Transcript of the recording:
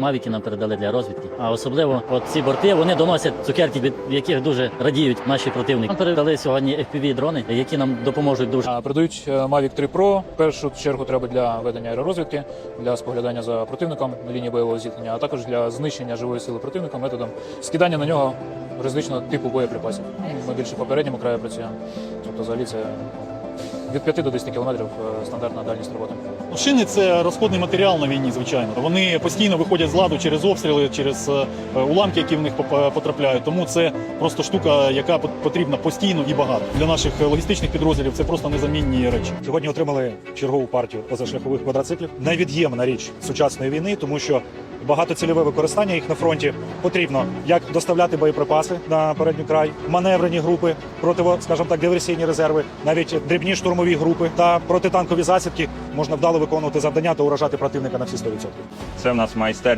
мавіки нам передали для розвідки. А особливо от ці борти вони доносять цукерки, від яких дуже радіють наші противники. Нам передали сьогодні fpv дрони, які нам допоможуть дуже. А, Передають е, Mavic 3 Pro. Першу чергу треба для ведення аеророзвідки, для споглядання за противником на лінії бойового зіткнення, а також для знищення живої сили противника методом скидання на нього різного типу боєприпасів. Ми більше по передньому краю працюємо. Тобто, взагалі, це від 5 до 10 кілометрів е, стандартна дальність роботи. Шини це розходний матеріал на війні, звичайно. Вони постійно виходять з ладу через обстріли, через е, уламки, які в них потрапляють. Тому це просто штука, яка потрібна постійно і багато. Для наших е, логістичних підрозділів це просто незамінні речі. Сьогодні отримали чергову партію позашляхових квадроциклів. Невід'ємна річ сучасної війни, тому що багатоцільове використання їх на фронті потрібно як доставляти боєприпаси на передній край, маневрені групи, противо, скажімо так, диверсійні резерви, навіть дрібні штурмові групи та протитанкові засідки можна вдало виконувати завдання та уражати противника на всі 100%. Це в нас майстерня.